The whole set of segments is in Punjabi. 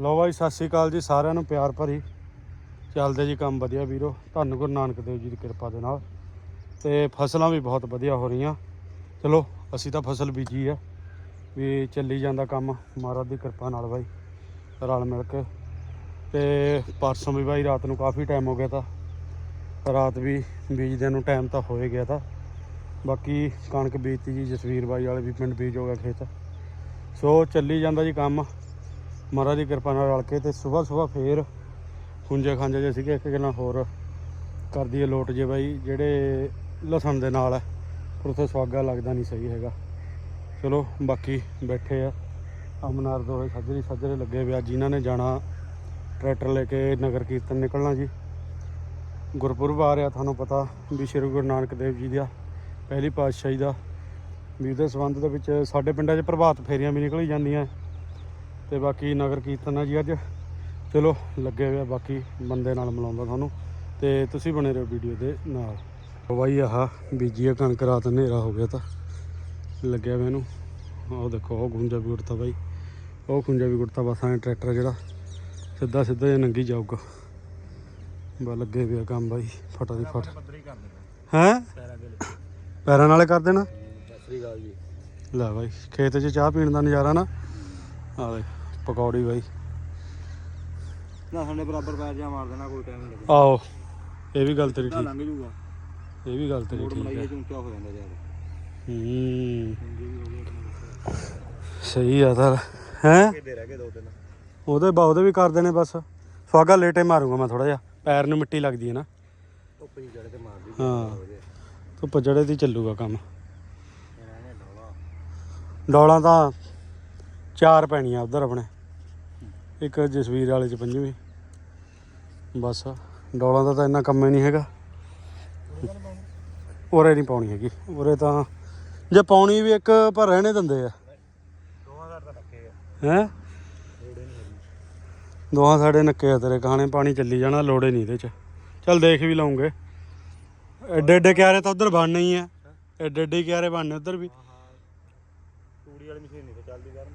ਲੋ ਬਾਈ, ਸਤਿ ਸ਼੍ਰੀ ਅਕਾਲ ਜੀ ਸਾਰਿਆਂ ਨੂੰ, ਪਿਆਰ ਭਰੀ। ਚੱਲਦੇ ਜੀ ਕੰਮ ਵਧੀਆ ਵੀਰੋ। ਧੰਨ ਗੁਰੂ ਨਾਨਕ ਦੇਵ ਜੀ ਦੀ ਕਿਰਪਾ ਦੇ ਨਾਲ। ਤੇ ਫਸਲਾਂ ਵੀ ਬਹੁਤ ਵਧੀਆ ਹੋ ਰਹੀਆਂ। ਚਲੋ, ਅਸੀਂ ਤਾਂ ਫਸਲ ਬੀਜੀ ਆ। ਵੀ ਚੱਲੀ ਜਾਂਦਾ ਕੰਮ। ਮਹਾਰਾਜ ਦੀ ਕਿਰਪਾ ਨਾਲ ਬਾਈ, ਰਲ ਮਿਲ ਕੇ। ਤੇ ਪਰਸੋਂ ਵੀ ਬਾਈ, ਰਾਤ ਨੂੰ ਕਾਫੀ ਟਾਈਮ ਹੋ ਗਿਆ ਤਾਂ। ਰਾਤ ਵੀ ਬੀਜਦਿਆਂ ਨੂੰ ਟਾਈਮ ਤਾਂ ਹੋਏ ਗਿਆ ਤਾਂ। ਬਾਕੀ ਕਣਕ ਬੀਜਤੀ ਜੀ ਜਸਵੀਰ ਬਾਈ ਵਾਲੇ ਵੀ ਪਿੰਡ ਬੀਜ ਹੋ ਗਿਆ ਖੇਤ। ਸੋ ਚੱਲੀ ਜਾਂਦਾ ਜੀ ਕੰਮ। ਮਹਾਰਾਜ ਦੀ ਕਿਰਪਾ ਨਾਲ ਰਲ ਕੇ ਤੇ ਸਵੇਰ ਸਵੇਰ ਫੇਰ ਖੁੰਝੇ ਖਾਂਜੇ ਜੇ ਸੀਗੇ, ਇੱਕ ਗੱਲਾਂ ਹੋਰ ਕਰਦੀ ਹੈ ਲੋਟ ਜੇ ਬਾਈ, ਜਿਹੜੇ ਲਸਣ ਦੇ ਨਾਲ ਹੈ, ਪਰ ਉੱਥੇ ਸਵਾਗਾ ਲੱਗਦਾ ਨਹੀਂ ਸਹੀ ਹੈਗਾ। ਚਲੋ, ਬਾਕੀ ਬੈਠੇ ਆ ਅਮਨਾਰ ਦੋਏ ਸੱਜਰੀ ਸੱਜਰੇ ਲੱਗੇ ਹੋਏ ਆ, ਜਿਨ੍ਹਾਂ ਨੇ ਜਾਣਾ ਟਰੈਕਟਰ ਲੈ ਕੇ ਨਗਰ ਕੀਰਤਨ ਨਿਕਲਣਾ ਜੀ। ਗੁਰਪੁਰਬ ਆ ਰਿਹਾ, ਤੁਹਾਨੂੰ ਪਤਾ ਵੀ ਸ਼੍ਰੀ ਗੁਰੂ ਨਾਨਕ ਦੇਵ ਜੀ ਦਾ ਪਹਿਲੀ ਪਾਤਸ਼ਾਹੀ ਦਾ, ਵੀ ਉਹਦੇ ਸੰਬੰਧ ਦੇ ਵਿੱਚ ਸਾਡੇ ਪਿੰਡਾਂ 'ਚ ਪ੍ਰਭਾਤ ਫੇਰੀਆਂ ਵੀ ਨਿਕਲੀ ਜਾਂਦੀਆਂ। ਤੇ ਬਾਕੀ ਨਗਰ ਕੀਰਤਨ ਆ ਜੀ ਅੱਜ। ਚਲੋ ਲੱਗੇ ਹੋਏ ਬਾਕੀ ਬੰਦੇ ਨਾਲ ਮਿਲਾਉਂਦਾ ਤੁਹਾਨੂੰ। ਤੇ ਤੁਸੀਂ ਬਣੇ ਰਹੋ ਵੀਡੀਓ ਦੇ ਨਾਲ। ਬਾਈ ਆਹ ਬੀਜੀ ਕਣਕ ਰਾਤ ਹਨੇਰਾ ਹੋ ਗਿਆ ਤਾਂ। ਲੱਗਿਆ ਮੈਨੂੰ ਉਹ ਦੇਖੋ ਉਹ ਗੁੰਜਾ ਵੀ ਉੜਤਾ ਬਾਈ। ਉਹ ਗੁੰਜਾ ਵੀ ਉੜਤਾ ਬਸ ਐਂ ਟਰੈਕਟਰ ਜਿਹੜਾ ਸਿੱਧਾ ਸਿੱਧਾ ਜਿਹਾ ਨੰਗੀ ਜਾਊਗਾ। ਬਾ ਲੱਗੇ ਆ ਕੰਮ ਬਾਈ ਫਟਾ ਦੀ ਫਟ ਹੈ ਪੈਰਾਂ ਨਾਲੇ ਕਰ ਦੇਣਾ? ਸਤਿ ਸ੍ਰੀ ਅਕਾਲ ਜੀ। ਲੈ ਬਾਈ ਖੇਤ 'ਚ ਚਾਹ ਪੀਣ ਦਾ ਨਜ਼ਾਰਾ ਨਾ। ਆ ਦੇ ਪਕੌੜੀ ਬਾਈ। ਨਾ ਸਾਡੇ ਬਰਾਬਰ ਪੈਰ ਜਾ ਮਾਰ ਦੇਣਾ ਕੋਈ ਟਾਈਮ ਨਹੀਂ ਲੱਗਦਾ। ਆਓ ਇਹ ਵੀ ਗੱਲ ਤੇਰੀ ਤਾਂ ਠੀਕ। ਲੰਘ ਜੂਗਾ ਇਹ ਵੀ ਗੱਲ ਤੇਰੀ ਮੋੜ ਠੀਕ ਹੈ। ਚ ਉੱਚਾ ਹੋ ਜਾਂਦਾ ਯਾਰ। ਹੂੰ। ਚੰਗੀ ਵੀ ਹੋ ਗਈ ਆਪਣਾ ਸਹੀ ਆ ਤਾਂ ਹੈ? ਰਹਿ ਗਏ ਦੋ ਉਹਦੇ ਬਾ ਉਹਦੇ ਵੀ ਕਰ ਦੇਣੇ ਬਸ। ਸਵਾਗਾ ਲੇਟੇ ਮਾਰੂੰਗਾ ਮੈਂ ਥੋੜਾ ਜਿਹਾ। ਪੈਰ ਨੂੰ ਮਿੱਟੀ ਲੱਗਦੀ ਹੈ ਨਾ। ਧੁੱਪ ਹੀ ਜੜੇ ਤੇ ਮਾਰਦੀ ਹਾਂ। ਧੁੱਪ ਜੜੇ ਦੀ ਚੱਲੂਗਾ ਕੰਮ। ਡੋਲਾਂ ਤਾਂ ਚਾਰ ਪੈਣੀਆਂ ਉਧਰ ਆਪਣੇ। ਇੱਕ ਜਸਵੀਰ ਵਾਲੇ ਚ ਪੰਜਵੀਂ। ਬਸ, ਡੋਲਾਂ ਦਾ ਤਾਂ ਇੰਨਾ ਕੰਮ ਹੀ ਨਹੀਂ ਹੈਗਾ। ਉਰੇ ਨਹੀਂ ਪਾਉਣੀ ਹੈਗੀ। ਉਰੇ ਤਾਂ, ਜੇ ਪਾਉਣੀ ਵੀ ਇੱਕ, ਪਰ ਰਹਿਣੇ ਦਿੰਦੇ ਆ। ਦੋਵਾਂ ਘਰ ਤਾਂ ਰੱਖੇ ਆ ਹੈ? ਦੋਹਾਂ ਸਾਡੇ ਨੱਕੇ ਆ ਤੇਰੇ, ਕਹਾਣੇ ਪਾਣੀ ਚੱਲੀ ਜਾਣਾ, ਲੋੜੇ ਨਹੀਂ ਇਹਦੇ ਚ। ਚੱਲ ਦੇਖ ਵੀ ਲਵਾਂਗੇ ਐਡੇ ਐਡੇ ਕਿਆਰੇ ਤਾਂ ਉਧਰ ਬਣਨੇ ਹੀ ਆ। ਐਡੇ ਐਡੇ ਕਿਆਰੇ ਬਣਨੇ ਉਧਰ ਵੀ ਹਾਂ ਹਾਂ ਤੂੜੀ ਵਾਲੀ ਮਸ਼ੀਨ ਨਹੀਂ ਤੇ ਚੱਲਦੀ ਕਰਨ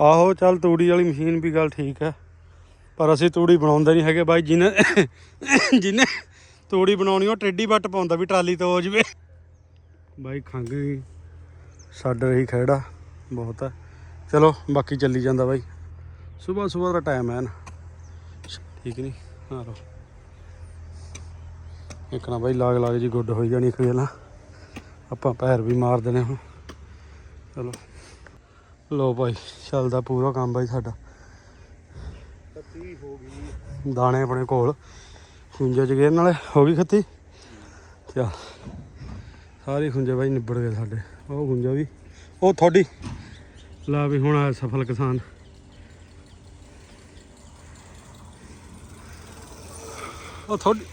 ਆਹੋ, ਚੱਲ ਤੂੜੀ ਵਾਲੀ ਮਸ਼ੀਨ ਵੀ ਗੱਲ ਠੀਕ ਹੈ। ਪਰ ਅਸੀਂ ਤੂੜੀ ਬਣਾਉਂਦੇ ਨਹੀਂ ਹੈਗੇ ਬਾਈ ਜਿਹਨੇ ਜਿਹਨੇ ਤੂੜੀ ਬਣਾਉਣੀ, ਉਹ ਟੇਡੀ ਵੱਟ ਪਾਉਂਦਾ ਵੀ ਟਰਾਲੀ ਤੋਂ ਹੋ ਜਵੇ। ਬਾਈ ਖੰਗ ਗਈ। ਛੱਡ ਰਹੀ ਖੇੜਾ ਬਹੁਤ ਹੈ। ਚਲੋ, ਬਾਕੀ ਚੱਲੀ ਜਾਂਦਾ ਬਾਈ। ਸਵੇਰ ਸਵੇਰ ਦਾ ਟਾਈਮ ਹੈ ਨਾ। ਠੀਕ ਨਹੀਂ ਹਾਂ ਲੋ ਇੱਕ ਨਾ ਬਾਈ ਲਾਗ ਲਾਗ ਜੀ ਗੁੱਡ ਹੋਈ ਜਾਣੀ ਇੱਕ ਆਪਾਂ ਪੈਰ ਵੀ ਮਾਰ ਦੇਣੇ ਹੁਣ। ਚਲੋ। ਲੋ ਭਾਈ ਚੱਲਦਾ ਪੂਰਾ ਕੰਮ ਬਾਈ ਸਾਡਾ। ਕੱਤੀ ਹੋ ਗਈ ਦਾਣੇ ਆਪਣੇ ਕੋਲ ਖੁੰਝੇ ਚ ਗਏ ਨਾਲੇ ਹੋ ਗਈ ਖੱਤੀ? ਚਾ ਸਾਰੇ ਖੁੰਝੇ ਬਾਈ ਨਿਬੜ ਗਏ ਸਾਡੇ ਉਹ ਖੁੰਝਾ ਵੀ। ਉਹ ਤੁਹਾਡੀ ਲਾ ਵੀ ਹੁਣ ਆਇਆ ਸਫਲ ਕਿਸਾਨ। ਉਹ ਤੁਹਾਡੀ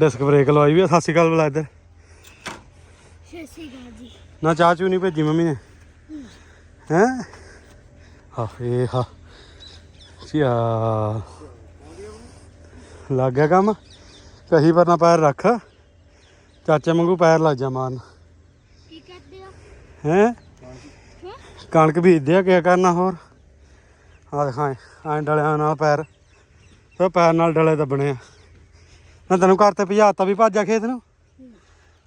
ਡਿਸਕ ਬ੍ਰੇਕ ਲਵਾਈ ਵੀ ਸਤਿ ਸ਼੍ਰੀ ਅਕਾਲ ਬੁਲਾ ਇੱਧਰ। ਸਤਿ ਸ਼੍ਰੀ ਅਕਾਲ ਜੀ। ਨਾ ਚਾਹ ਚੂ ਨਹੀਂ ਭੇਜੀ ਮੰਮੀ ਨੇ? ਹੈ? ਹਾਂ ਇਹ ਹਾਂ। ਚਿਆ ਲੱਗ ਗਿਆ ਕੰਮ? ਕਹੀ ਪਰ ਨਾ ਪੈਰ ਰੱਖ। ਚਾਚੇ ਵਾਂਗੂ ਪੈਰ ਲੱਗ ਜਾ ਮਾਰਨ। ਕੀ ਕਰਦੇ ਹੋ? ਹੈ? ਕਣਕ ਬੀਜਦੇ ਆ ਕਿਆ ਕਰਨਾ ਹੋਰ? ਆ ਦਿਖਾਏ ਐਂ ਡਲਿਆਂ ਨਾਲ ਪੈਰ। ਤੇ ਪੈਰ ਨਾਲ ਡਲੇ ਦੱਬਣੇ ਆ। ਮੈਂ ਤੈਨੂੰ ਘਰ ਤੇ ਭਜਾਤਾ ਵੀ ਭਾਜਾ ਖੇਤ ਨੂੰ।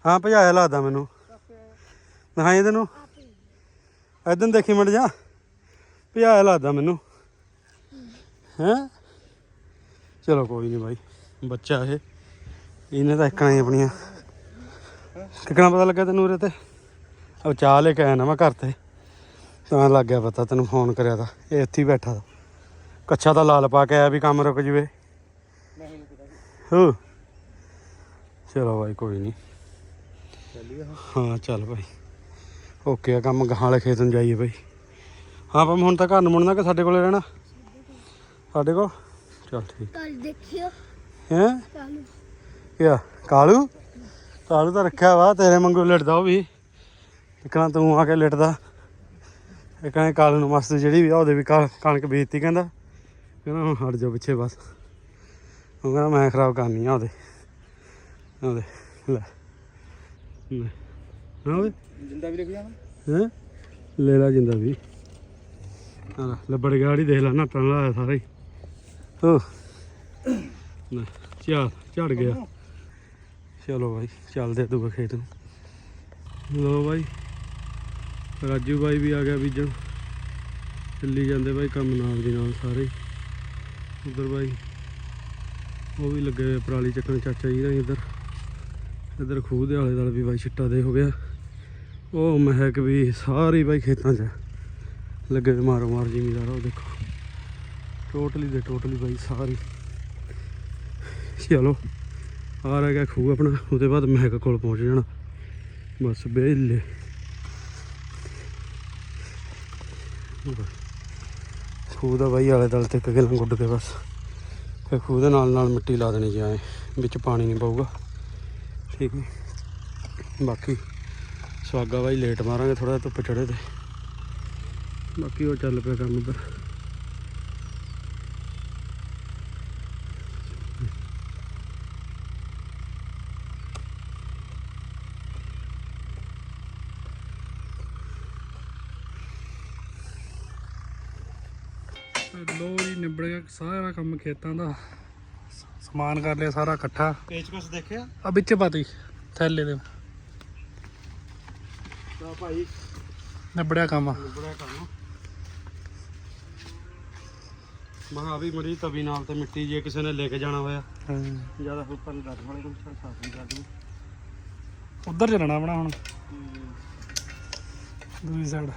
ਹਾਂ ਭਜਾਇਆ ਲੱਗਦਾ ਮੈਨੂੰ। ਦਿਖਾਈ ਤੈਨੂੰ ਇਦਾਂ ਦੇਖੀ ਮੜ ਜਾ। ਭਜਾਇਆ ਲੱਗਦਾ ਮੈਨੂੰ। ਹੈ? ਚਲੋ ਕੋਈ ਨਹੀਂ ਬਾਈ ਬੱਚਾ ਇਹ। ਇਹਨੇ ਤਾਂ ਇੱਕਣਾ ਹੀ ਆਪਣੀਆਂ। ਕਿਕਣਾ ਪਤਾ ਲੱਗਾ ਤੈਨੂੰ ਉਰੇ ਤੇ? ਉਹ ਚਾਹ ਲੈ ਕੇ ਆਇਆ ਨਾ ਮੈਂ ਘਰ ਤੇ। ਤਾਂ ਲੱਗ ਗਿਆ ਪਤਾ ਤੈਨੂੰ ਫੋਨ ਕਰਿਆ ਤਾਂ। ਇਹ ਇੱਥੇ ਹੀ ਬੈਠਾ ਤਾ। ਕੱਛਾ ਤਾਂ ਲਾਲ ਪਾ ਕੇ ਆਇਆ ਵੀ ਕੰਮ ਰੁਕ ਜਵੇ। ਨਹੀਂ ਪਤਾ ਹੋ। ਚਲੋ ਬਾਈ ਕੋਈ ਨਹੀਂ ਚੱਲੀਏ ਹਾਂ ਚੱਲ ਭਾਈ ਓਕੇ ਆ ਕੰਮ ਗਾਹਾਂ ਵਾਲੇ ਖੇਤ ਨੂੰ ਜਾਈਏ ਭਾਈ ਹਾਂ ਪੰਮ ਹੁਣ ਤਾਂ ਘਰ ਨੂੰ ਮੁੜਨਾ ਕਿ ਸਾਡੇ ਕੋਲੇ ਰਹਿਣਾ? ਸਾਡੇ ਕੋਲ? ਚੱਲ ਠੀਕ। ਕੱਲ ਦੇਖਿਓ। ਹੈ? ਕੱਲ। ਕਿਆ? ਕਾਲੂ? ਕਾਲੂ ਤਾਂ ਰੱਖਿਆ ਵਾ ਤੇਰੇ ਵਾਂਗੂ ਲੜਦਾ ਉਹ ਵੀ। ਇਕਣਾ ਤੂੰ ਆ ਕੇ ਲੜਦਾ। ਇਕਣਾ ਕਾਲੂ ਨੂੰ ਮਸਤ ਜਿਹੜੀ ਵੀ ਆ ਉਹਦੇ ਵੀ ਕਣ- ਕਣਕ ਬੀਜਤੀ ਕਹਿੰਦਾ। ਕਹਿੰਦਾ ਹੁਣ ਹਟ ਜਾ ਪਿੱਛੇ ਬਸ। ਉਹ ਕਹਿੰਦਾ ਮੈਂ ਖਰਾਬ ਕਰਨੀ ਆ ਉਹਦੇ। ਉਹਦੇ ਲੈ। ਹਾਂ ਓਏ। ਜਿੰਦਾ ਵੀ ਲਿਖ ਜਾਣਾ ਹੈ? ਲੈ ਲਾ ਜਿੰਦਾ ਵੀ। ਹਾਂ ਲੱਬੜ ਗਾੜੀ ਦੇਖ ਲੈ ਨੱਟਣ ਲਾਇਆ ਸਾਰਾ ਹੀ। ਹੋ। ਨਾ ਚਾ ਝੜ ਗਿਆ। ਚਲੋ ਬਾਈ ਚੱਲਦੇ ਦੂਏ ਖੇਤ ਨੂੰ। ਲੋ ਬਾਈ ਰਾਜੂ ਬਾਈ ਵੀ ਆ ਗਿਆ ਬੀਜਣ। ਚੱਲੀ ਜਾਂਦੇ ਬਾਈ ਕੰਮ ਨਾਲ ਦੀ ਨਾਲ ਸਾਰੇ। ਉਧਰ ਬਾਈ ਉਹ ਵੀ ਲੱਗੇ ਪਰਾਲੀ ਚੱਕਣ ਚਾਚਾ ਜੀ ਦਾ ਇੱਧਰ। ਇੱਧਰ ਖੂਹ ਦੇ ਆਲੇ ਦੁਆਲੇ ਵੀ ਬਾਈ ਛਿੱਟਾ ਦੇ ਹੋ ਗਿਆ। ਉਹ ਮਹਿਕ ਵੀ ਸਾਰੀ ਬਾਈ ਖੇਤਾਂ 'ਚ ਲੱਗੇ ਹੋਏ ਮਾਰੋ ਮਾਰ ਜ਼ਿਮੀਦਾਰ ਉਹ ਦੇਖੋ। ਟੋਟਲੀ ਦੇ ਟੋਟਲੀ ਬਾਈ ਸਾਰੀ। ਚਲੋ ਆ ਰਹਿ ਗਿਆ ਖੂਹ ਆਪਣਾ, ਉਹਦੇ ਬਾਅਦ ਮਹਿਕ ਕੋਲ ਪਹੁੰਚ ਜਾਣਾ। ਬਸ ਬੇਲੇ ਖੂਹ ਦਾ ਬਾਈ ਆਲੇ ਦੁਆਲੇ ਤੇ ਇੱਕ ਗਿੱਲਾਂ ਗੁੱਡ ਕੇ ਬਸ। ਫਿਰ ਖੂਹ ਦੇ ਨਾਲ ਨਾਲ ਮਿੱਟੀ ਲਾ ਦੇਣੀ ਜਾਏ ਵਿੱਚ ਪਾਣੀ ਨਹੀਂ ਪਊਗਾ। ਠੀਕ ਹੈ। ਬਾਕੀ ਸਵਾਗਾ ਬਾਈ ਲੇਟ ਮਾਰਾਂਗੇ ਥੋੜਾ ਧੁੱਪ ਚੜੇ ਤੇ। ਬਾਕੀ ਉਹ ਚੱਲ ਪਿਆ ਕੰਮ ਉਧਰ ਲੋ ਜੀ ਨਿਬੜ ਗਿਆ ਸਾਰਾ ਕੰਮ ਖੇਤਾਂ ਦਾ। ਸਮਾਨ ਕਰ ਲਿਆ ਸਾਰਾ ਇਕੱਠਾ। ਪੇਚਕਸ ਦੇਖਿਆ? ਆ ਵਿੱਚ ਪਾਤੀ ਥੈਲੇ ਦੇ। ਤਾਂ ਭਾਈ ਨਿਬੜਿਆ ਕੰਮ। ਬੜਾ ਕੰਮ। ਮਹਾ ਵੀ ਮਰੀ ਤਵੀ ਨਾਲ ਤੇ ਮਿੱਟੀ ਜੇ ਕਿਸੇ ਨੇ ਲੈ ਕੇ ਜਾਣਾ ਹੋਇਆ। ਹਾਂ। ਜ਼ਿਆਦਾ ਉੱਪਰ ਨੂੰ ਦੱਸ ਵਾਲੇ ਕੋਲ ਛੜ ਸਾਫ਼ ਨਹੀਂ ਕਰਦੀ ਉੱਧਰ ਚੱਲਣਾ ਆਪਣਾ ਹੁਣ। ਦੂਜੀ ਸਾਈਡ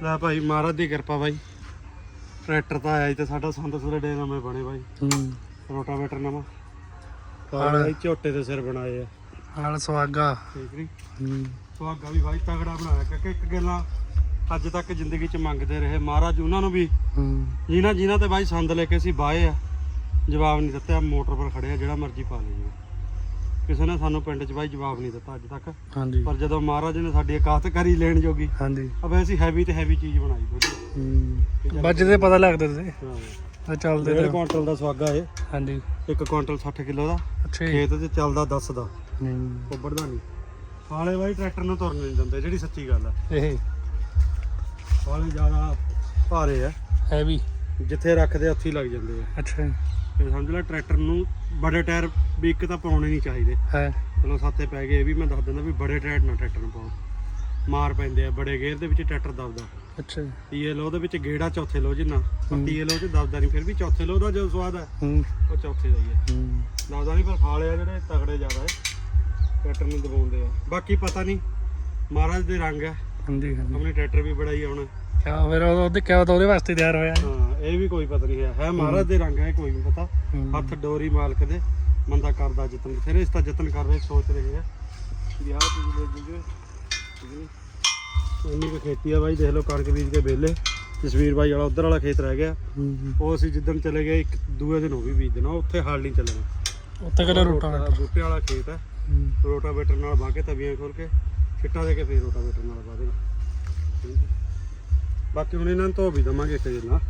ਲੈ ਭਾਈ ਮਹਾਰਾਜ ਦੀ ਕਿਰਪਾ ਬਾਈ ਟਰੈਕਟਰ ਤਾਂ ਆਇਆ ਜੀ ਤੇ ਸਾਡਾ ਸੰਦ ਸੂਰੇ ਨਵੇਂ ਬਣੇ ਬਾਈ ਹੂੰ। ਰੋਟਾਵੇਟਰ ਨਵਾਂ। ਹਾਂ। ਬਾਈ ਝੋਟੇ ਦੇ ਸਿਰ ਬਣਾਏ ਆ। ਨਾਲ ਸਵਾਗਾ ਠੀਕ ਨਹੀਂ ਹੂੰ। ਸੁਹਾਗਾ ਵੀ ਬਾਈ ਤਗੜਾ ਬਣਾਇਆ ਕਿਉਂਕਿ ਇੱਕ ਗੱਲਾਂ ਅੱਜ ਤੱਕ ਜ਼ਿੰਦਗੀ 'ਚ ਮੰਗਦੇ ਰਹੇ। ਮਹਾਰਾਜ ਉਹਨਾਂ ਨੂੰ ਵੀ ਹੂੰ। ਜਿਨ੍ਹਾਂ ਜਿਨ੍ਹਾਂ ਤੇ ਬਾਈ ਸੰਦ ਲੈ ਕੇ ਅਸੀਂ ਬਾਏ ਆ ਜਵਾਬ ਨਹੀਂ ਦਿੱਤਾ ਮੋਟਰ ਪਰ ਖੜੇ ਆ ਜਿਹੜਾ ਮਰਜ਼ੀ ਪਾ ਲੈ ਜੀ ਕਿਸੇ ਨੇ ਸਾਨੂੰ ਪਿੰਡ 'ਚ ਬਾਈ ਜਵਾਬ ਨਹੀਂ ਦਿੱਤਾ ਅੱਜ ਤੱਕ। ਹਾਂਜੀ। ਪਰ ਜਦੋਂ ਮਹਾਰਾਜ ਨੇ ਸਾਡੀ ਇਕਾਤ ਕਰੀ ਲੈਣ ਜੋਗੀ ਹਾਂਜੀ। ਅਬੇ ਅਸੀਂ ਹੈਵੀ ਤੇ ਹੈਵੀ ਚੀਜ਼ ਬਣਾਈ ਵਧੀਆ ਹੂੰ। ਵੱਜਦੇ ਪਤਾ ਲੱਗਦੇ ਤੇ। ਹਾਂ। ਤੇ ਚੱਲਦੇ ਡੇਢ ਤੇ। ਕੁਆਂਟਲ ਦਾ ਸਵਾਗਾ ਇਹ। ਹਾਂਜੀ। ਇੱਕ ਕੁਆਂਟਲ 60 ਕਿਲੋ ਦਾ। ਅੱਛਾ ਜੀ। ਖੇਤ 'ਚ ਚੱਲਦਾ 10 ਦਾ। ਹੂੰ। ਉੱਬੜਦਾ ਨਹੀਂ। ਹਾਲੇ ਬਾਈ ਟਰੈਕਟਰ ਨੂੰ ਤੁਰਨ ਨਹੀਂ ਦਿੰਦੇ ਜਿਹੜੀ ਸੱਚੀ ਗੱਲ ਆ। ਇਹ। ਹਾਲੇ ਜ਼ਿਆਦਾ ਭਾਰੇ ਆ। ਹੈਵੀ ਜਿੱਥੇ ਰੱਖਦੇ ਉੱਥੇ ਹੀ ਲੱਗ ਜਾਂਦੇ ਆ। ਅੱਛਾ ਜੀ। ਤੇ ਸਮਝ ਲੈ ਟਰੈਕਟਰ ਨੂੰ ਬੜੇ ਟਾਇਰ ਵੀ ਇੱਕ ਤਾਂ ਪਾਉਣੇ ਨਹੀਂ ਚਾਹੀਦੇ। ਹੈ। ਚਲੋ ਸਾਥੇ ਪੈ ਗਏ ਇਹ ਵੀ ਮੈਂ ਦੱਸ ਦਿੰਦਾ ਵੀ ਬੜੇ ਟਾਇਰ ਨਾਲ ਟਰੈਕਟਰ ਨੂੰ ਪਾਓ। ਮਾਰ ਪੈਂਦੇ ਆ ਬੜੇ ਗੇਅਰ ਦੇ ਵਿੱਚ ਟਰੈਕਟਰ ਦਬਦਾ। ਅੱਛਾ ਜੀ। ਟੀਏ ਲੋ ਦੇ ਵਿੱਚ ਗੇੜਾ ਚੌਥੇ ਲੋ ਜਿੰਨਾ ਪਰ ਟੀਏ ਲੋ ਚ ਦਬਦਾ ਨਹੀਂ ਫਿਰ ਵੀ ਚੌਥੇ ਲੋ ਦਾ ਜੋ ਸਵਾਦ ਹੈ ਹੂੰ। ਉਹ ਚੌਥੇ ਦਾ ਹੀ ਹੈ ਹੂੰ। ਦਬਦਾ ਨਹੀਂ ਪਰ ਫਾਲੇ ਆ ਜਿਹੜੇ ਤਗੜੇ ਜ਼ਿਆਦਾ ਹੈ ਟਰੈਕਟਰ ਨੂੰ ਦਬਾਉਂਦੇ ਆ। ਬਾਕੀ ਪਤਾ ਨਹੀਂ ਮਹਾਰਾਜ ਦੇ ਰੰਗ ਹੈ ਹਾਂਜੀ ਹਾਂਜੀ। ਆਪਣੇ ਟਰੈਕਟਰ ਵੀ ਬੜਾ ਹੀ ਆਉਣਾ ਕਿਆ ਫਿਰ ਉਹ- ਉਹਦੇ ਕਿਆ ਤਾਂ ਉਹਦੇ ਵਾਸਤੇ ਤਿਆਰ ਹੋਇਆ। ਹਾਂ ਇਹ ਵੀ ਕੋਈ ਪਤਾ ਨਹੀਂ ਹੈ। ਹੈ ਮਹਾਰਾਜ ਦੇ ਰੰਗ ਹੈ ਕੋਈ ਨਹੀਂ ਪਤਾ। ਹੱਥ ਡੋਰੀ ਮਾਲਕ ਦੇ ਬੰਦਾ ਕਰਦਾ ਯਤਨ। ਫਿਰ ਇਸ ਤਾਂ ਯਤਨ ਕਰ ਰਹੇ ਸੋਚ ਰਹੇ ਆ। ਵੀ ਆਹ ਚੀਜ਼ ਲੈ ਜੂਗੇ ਇੰਨੀ ਕੁ ਖੇਤੀ ਆ ਬਾਈ ਦੇਖ ਲਓ ਕਣਕ ਬੀਜ ਕੇ ਵਿਹਲੇ। ਜਸਵੀਰ ਬਾਈ ਵਾਲਾ ਉਧਰ ਵਾਲਾ ਖੇਤ ਰਹਿ ਗਿਆ। ਹੂੰ ਉਹ ਅਸੀਂ ਜਿੱਦਣ ਚਲੇ ਗਏ ਇੱਕ ਦੂਏ ਦਿਨ ਉਹ ਵੀ ਬੀਜ ਦੇਣਾ ਉੱਥੇ ਹਾਲ ਨਹੀਂ ਚੱਲਣਾ। ਉੱਤੇ ਕਿਹੜਾ ਰੋਟਾ ਰੋਟਾ- ਬੂਟੇ ਵਾਲਾ ਖੇਤ ਹੈ। ਰੋਟਾਵੇਟਰ ਨਾਲ ਬਾਹ ਕੇ ਤਵੀਆਂ ਖੋਲ ਕੇ ਛਿੱਟਾ ਦੇ ਕੇ ਫੇਰ ਰੋਟਾਵੇਟਰ ਨਾਲ ਬਾਹ ਦੇਣਾ। ਹੈ। ਬਾਕੀ ਹੁਣ ਇਹਨਾਂ ਨੂੰ ਧੋ ਵੀ ਦਵਾਂਗੇ ਇੱਕ ਜਿੰਨਾ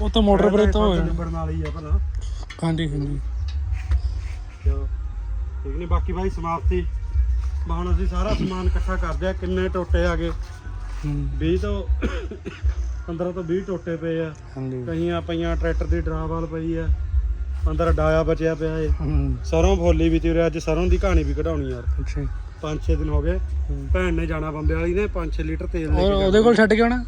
ਉਹ ਤਾਂ ਮੋਟਰ ਪਰ ਤਾਂ ਹੋਇਆ ਨਿਬੜਨ ਵਾਲੀ ਆ ਭਲਾ। ਹਾਂਜੀ ਹਾਂਜੀ। ਚਲੋ ਠੀਕ ਬਾਕੀ ਬਾਈ ਸਮਾਪਤੀ। ਹੁਣ ਅਸੀਂ ਸਾਰਾ ਸਮਾਨ ਇਕੱਠਾ ਕਰਦੇ ਆ ਕਿੰਨੇ ਟੋਟੇ ਆ ਗਏ। ਹੂੰ। 20 ਤੋਂ 15 ਤੋਂ 20 ਟੋਟੇ ਪਏ ਆ। ਹਾਂਜੀ। ਕਈਆਂ ਪਈਆਂ ਟਰੈਕਟਰ ਦੀ ਡਰਾਵਾਲ ਪਈ ਆ ਅੰਦਰ ਡਾਇਆ ਬਚਿਆ ਪਿਆ ਏ। ਸਰੋਂ ਫੋਲੀ ਵੀ ਤੇ ਅੱਜ ਸਰੋਂ ਦੀ ਕਹਾਣੀ ਵੀ ਕਢਾਉਣੀ ਯਾਰ ਅੱਛਾ ਜੀ। 5-6 ਦਿਨ ਹੋ ਗਏ। ਭੈਣ ਨੇ ਜਾਣਾ ਬੰਬੇ ਵਾਲੀ ਨੇ 5-6 ਲੀਟਰ ਤੇਲ ਲੈ ਕੇ ਉਹਦੇ ਕੋਲ ਛੱਡ ਕੇ ਆਉਣਾ?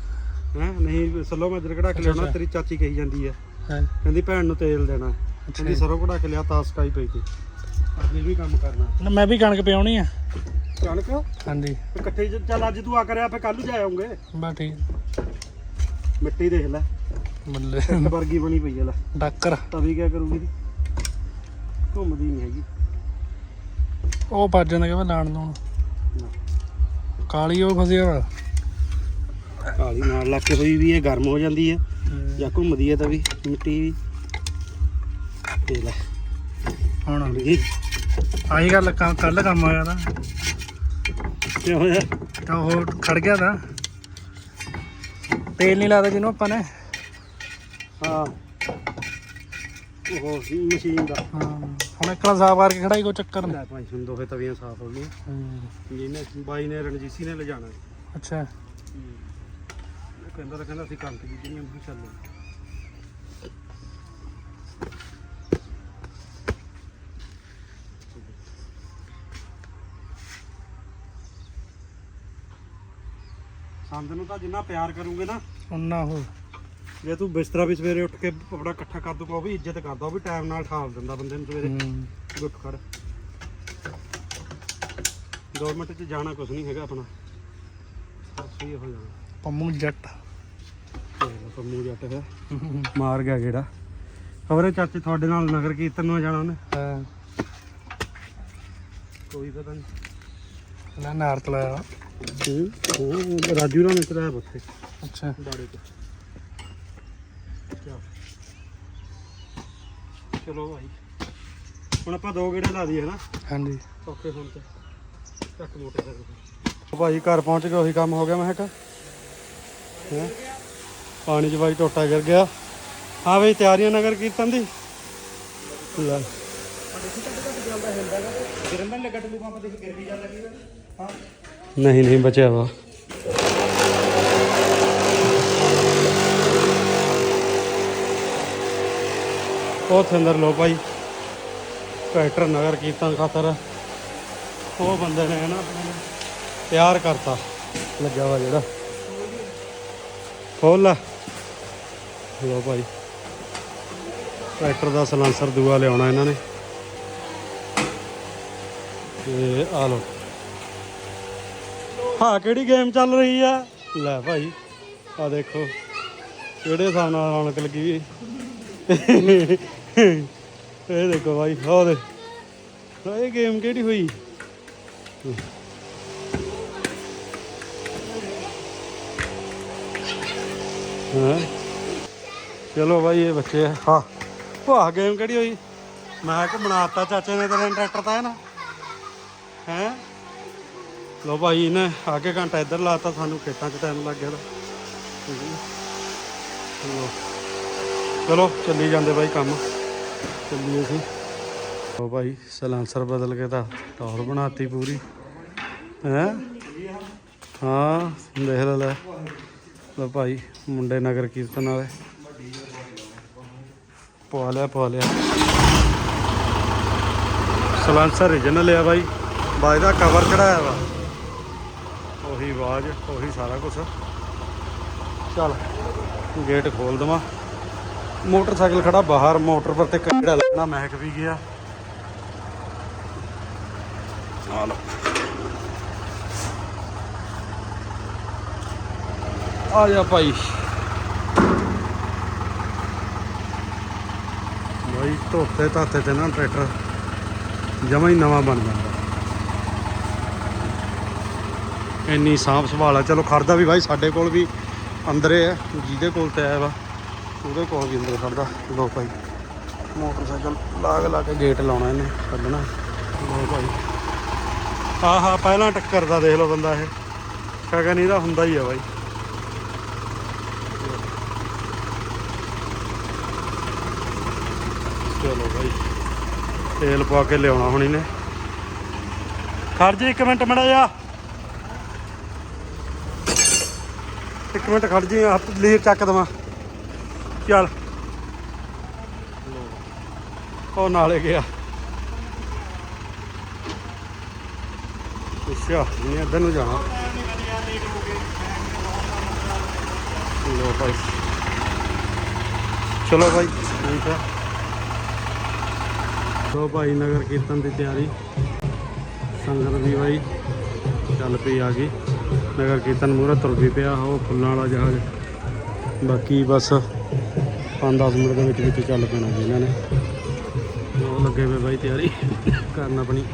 ਹੈ ਨਹੀਂ ਸੱਲੋ ਮੈਂ ਕਢਾ ਕੇ ਲਿਆਉਣਾ ਤੇਰੀ ਚਾਚੀ ਕਹੀ ਜਾਂਦੀ ਹੈ। ਕਹਿੰਦੀ ਭੈਣ ਨੂੰ ਤੇਲ ਦੇਣਾ। ਕਹਿੰਦੀ ਸਰੋਂ ਕਢਾ ਕੇ ਲਿਆ ਤਾਂ ਸਕਾਈ ਪਈ ਤੀ। ਅੱਜ ਇਹ ਵੀ ਕੰਮ ਕਰਨਾ। ਨਾ ਮੈਂ ਵੀ ਕਣਕ ਪਿਆਉਣੀ ਆ। ਕਣਕ? ਹਾਂਜੀ। ਇਕੱਠੇ ਹੀ ਚੱਲ ਅੱਜ ਤੂੰ ਆ ਕਰਿਆ ਫੇ ਕੱਲ ਨੂੰ ਜਾ ਆਉਂਗੇ। ਬਸ ਠੀਕ। ਮਿੱਟੀ ਦੇਖ ਲੈ। ਬੱਲੇ। ਵਰਗੀ ਬਣੀ ਪਈ ਹੈ ਲੈ। ਡਾਕਰ। ਤਵੀ ਕਿਆ ਕਰੂਗੀ? ਘੁੰਮਦੀ ਨਹੀਂ ਹੈਗੀ। ਉਹ ਭੱਜ ਜਾਂਦਾ ਕਿ ਮੈਂ ਲਾਣ ਨੂੰ। ਕਾਲੀ ਉਹ ਫਸਿਆ ਵਾ। ਕਾਲੀ ਨਾਲ ਲੱਗ ਕੇ ਹੋਈ ਵੀ ਇਹ ਗਰਮ ਹੋ ਜਾਂਦੀ ਹੈ। ਜਾਂ ਘੁੰਮਦੀ ਹੈ ਤਵੀ। ਮਿੱਟੀ ਵੀ। ਤੇ ਲੈ। ਹੁਣ ਇਹ ਆਹੀ ਗੱਲ ਕੱਲ ਕੰਮ ਆਇਆ ਤਾਂ। ਕਿਉਂ ਹੋਇਆ? ਤਾਂ ਉਹ ਖੜ ਗਿਆ ਤਾਂ। ਤੇਲ ਨਹੀਂ ਲਾਦਾ ਜਿਹਨੂੰ ਆਪਾਂ ਨੇ। ਹਾਂ। ਉਹ ਸੀ ਮਸ਼ੀਨ ਦਾ। ਹਾਂ ਹੁਣ ਇਕਲਾ ਸਾਫ਼ ਕਰਕੇ ਖੜਾਈ ਕੋ ਚੱਕਰ ਨਹੀਂ ਲੈ ਭਾਈ ਹੁਣ ਦੋਹੇ ਤਵੀਆਂ ਸਾਫ਼ ਹੋ ਗਈਆਂ। ਜਿਹਨੇ ਬਾਈ ਨੇ ਰਣਜੀਸੀ ਨੇ ਲਿਜਾਣਾ। ਅੱਛਾ। ਕਹਿੰਦਾ ਤਾਂ ਕਹਿੰਦਾ ਅਸੀਂ ਕਣਕ ਬੀਜਣੀ ਵੀ ਚੱਲੋ। ਸੰਦ ਨੂੰ ਤਾਂ ਜਿੰਨਾ ਪਿਆਰ ਕਰੂਗੇ ਨਾ ਉਹਨਾਂ ਉਹ ਜੇ ਤੂੰ ਬਿਸਤਰਾ ਵੀ ਸਵੇਰੇ ਉੱਠ ਕੇ ਆਪਣਾ ਇਕੱਠਾ ਕਰ ਦੂਗਾ ਉਹ ਵੀ ਇੱਜ਼ਤ ਕਰਦਾ ਉਹ ਵੀ ਟਾਈਮ ਨਾਲ ਠਾਲ ਦਿੰਦਾ ਬੰਦੇ ਨੂੰ ਸਵੇਰੇ। ਹੂੰ। ਗੁੱਟ ਖੜ। ਦੋ ਮਿੰਟ ਚ ਜਾਣਾ ਕੁਝ ਨਹੀਂ ਹੈਗਾ ਆਪਣਾ। ਸਹੀ ਹੋ ਜਾਣਾ। ਪੰਮੂ ਜੱਟ। ਤੇ ਪੰਮੂ ਜੱਟ ਹੈ। ਮਾਰ ਗਿਆ ਜਿਹੜਾ ਖਬਰੇ ਚਾਚੇ ਤੁਹਾਡੇ ਨਾਲ ਨਗਰ ਕੀਰਤਨ ਨੂੰ ਜਾਣਾ ਉਹਨੇ? ਹਾਂ। ਕੋਈ ਪਤਾ ਨਹੀਂ। ਨਾ ਨਾਰ ਚਲਾਇਆ ਉਹ ਰਾਜੂ ਨਾਲ ਨਿਕਲਿਆ ਉੱਥੇ। ਅੱਛਾ। ਦਾੜੇ ਤੇ। ਚੱਲ। ਚਲੋ ਭਾਈ। ਹੁਣ ਆਪਾਂ ਦੋ ਗੇੜੇ ਲਾ ਦਈਏ ਨਾ ਹਾਂਜੀ। ਔਖੇ ਹੁਣ ਤੇ। ਚੱਕ ਮੋਟਰਸਾਈਕਲ ਭਾਈ ਘਰ ਪਹੁੰਚ ਗਏ ਉਹੀ ਕੰਮ ਹੋ ਗਿਆ ਮੈਂ ਕਿਹਾ। ਹੈਂ? ਪਾਣੀ 'ਚ ਬਾਈ ਟੋਟਾ ਗਿਰ ਗਿਆ। ਹਾਂ ਬਈ ਤਿਆਰੀਆਂ ਨਗਰ ਕੀਰਤਨ ਦੀ? ਲੈ। ਨਹੀਂ ਨਹੀਂ ਬਚਿਆ ਵਾ ਉਹ ਅੰਦਰ ਲੋ ਭਾਈ ਟਰੈਕਟਰ ਨਗਰ ਕੀਰਤਨ ਖਾਤਰ ਉਹ ਬੰਦੇ ਨੇ ਨਾ ਨੂੰ ਤਿਆਰ ਕਰਤਾ ਲੱਗਿਆ ਵਾ ਜਿਹੜਾ ਖੋਲ ਲਾ ਲੋ ਭਾਈ ਟਰੈਕਟਰ ਦਾ ਸਲਾਂਸਰ ਦੂਆ ਲਿਆਉਣਾ ਇਹਨਾਂ ਨੇ ਤੇ ਆ ਲੋ ਆਹ ਕਿਹੜੀ ਗੇਮ ਚੱਲ ਰਹੀ ਆ? ਲੈ ਭਾਈ ਆ ਦੇਖੋ, ਕਿਹੜੇ ਹਿਸਾਬ ਨਾਲ ਰੌਣਕ ਲੱਗੀ ਵੀ ਇਹ ਦੇਖੋ ਭਾਈ ਉਹ ਦੇ ਇਹ ਗੇਮ ਕਿਹੜੀ ਹੋਈ? ਹਾਂ? ਚਲੋ ਭਾਈ, ਇਹ ਬੱਚੇ ਆ। ਹਾਂ ਉਹ ਗੇਮ ਕਿਹੜੀ ਹੋਈ? ਮੈਂ ਕਿ ਬਣਾਤਾ ਚਾਚੇ ਨੇ ਤੇਰੇ ਟਰੈਕਟਰ ਤਾਂ ਹੈ ਨਾ। ਹੈ? ਲੋ ਭਾਈ ਇਹਨੇ ਆ ਘੰਟਾ ਇੱਧਰ ਲਾਤਾ, ਸਾਨੂੰ ਖੇਤਾਂ 'ਚ ਟਾਈਮ ਲੱਗ ਗਿਆ ਤਾਂ। ਚਲੋ। ਚੱਲੀ ਜਾਂਦੇ ਬਾਈ ਕੰਮ। ਚੱਲੀਏ ਅਸੀਂ। ਉਹ ਭਾਈ ਸਲਾਂਸਰ ਬਦਲ ਕੇ ਤਾਂ ਟੌਰ ਬਣਾਤੀ ਪੂਰੀ। ਹੈ? ਹਾਂ, ਦੇਖ ਲੈ ਲੈ। ਲਓ ਭਾਈ, ਮੁੰਡੇ ਨਗਰ ਕੀਰਤਨ ਵਾਲੇ। ਪਵਾ ਲਿਆ ਪਵਾ ਲਿਆ। ਸਲਾਂਸਰ ਰਿਜਨਲ ਆ ਬਾਈ। ਬਾਈ ਦਾ ਕਵਰ ਚੜਾਇਆ ਵਾ। ਉਹੀ ਆਵਾਜ਼, ਉਹੀ ਸਾਰਾ ਕੁਝ ਚੱਲ ਗੇਟ ਖੋਲ ਦਵਾਂ। ਮੋਟਰਸਾਈਕਲ ਖੜਾ ਬਾਹਰ, ਮੋਟਰ ਪਰ ਤੇ ਕਿਹੜਾ ਲੱਗਣਾ ਮਹਿਕ ਵੀ ਗਿਆ। ਆ ਲਓ। ਆ ਜਾ ਭਾਈ। ਭਾਈ ਧੋਤੇ ਧਾਤੇ ਤੇ ਨਾ ਟਰੈਕਟਰ ਜਮਾ ਹੀ ਨਵਾਂ ਬਣ ਜਾਂਦਾ। ਇੰਨੀ ਸਾਂਭ ਸੰਭਾਲ ਆ। ਚਲੋ ਖੜਦਾ ਵੀ ਬਾਈ ਸਾਡੇ ਕੋਲ ਵੀ ਅੰਦਰੇ ਹੈ ਜਿਹਦੇ ਕੋਲ ਤੇ ਆਇਆ ਵਾ, ਉਹਦੇ ਕੋਲ ਵੀ ਅੰਦਰ ਖੜਦਾ। ਲੋ ਭਾਈ, ਮੋਟਰਸਾਈਕਲ ਲਾਗ ਲਾ ਕੇ ਗੇਟ ਲਾਉਣਾ ਇਹਨੇ ਕੱਢਣਾ ਲੋ ਭਾਈ। ਹਾਂ ਪਹਿਲਾਂ ਟੱਕਰ ਦਾ ਦੇਖ ਲਓ ਬੰਦਾ ਇਹ। ਸ਼ਗਨ ਇਹਦਾ ਹੁੰਦਾ ਹੀ ਆ ਬਾਈ। ਚਲੋ ਬਾਈ ਤੇਲ ਪਾ ਕੇ ਲਿਆਉਣਾ ਹੁਣ ਇਹਨੇ। ਖੜ ਜੀ ਇੱਕ ਮਿੰਟ ਮੜਾ ਜਾ ਇੱਕ ਮਿੰਟ ਖੜ ਜੀ ਹੱਥ ਲੀਰ ਚੱਕ ਦਵਾਂ। ਚੱਲ। ਉਹ ਨਾਲੇ ਗਿਆ। ਅੱਛਾ ਨਹੀਂ ਇੱਧਰ ਨੂੰ ਜਾਣਾ। ਲੋ ਭਾਈ। ਚਲੋ ਭਾਈ, ਠੀਕ ਆ। ਲੋ ਭਾਈ, ਨਗਰ ਕੀਰਤਨ ਦੀ ਤਿਆਰੀ। ਸੰਗਤ ਦੀ ਭਾਈ, ਚੱਲ ਪਈ ਆ ਗਈ। ਨਗਰ ਕੀਰਤਨ ਮੂਹਰੇ ਤੁਰ ਵੀ ਪਿਆ, ਉਹ ਫੁੱਲਾਂ ਵਾਲਾ ਜਹਾਜ਼। ਬਾਕੀ ਬਸ 5-10 ਮਿੰਟ ਦੇ ਵਿੱਚ ਵਿੱਚ ਚੱਲ ਪੈਣਾ ਜੀ ਇਹਨਾਂ ਨੇ। ਉਹ ਲੱਗੇ ਹੋਏ ਬਾਈ ਤਿਆਰੀ ਕਰਨ ਆਪਣੀ।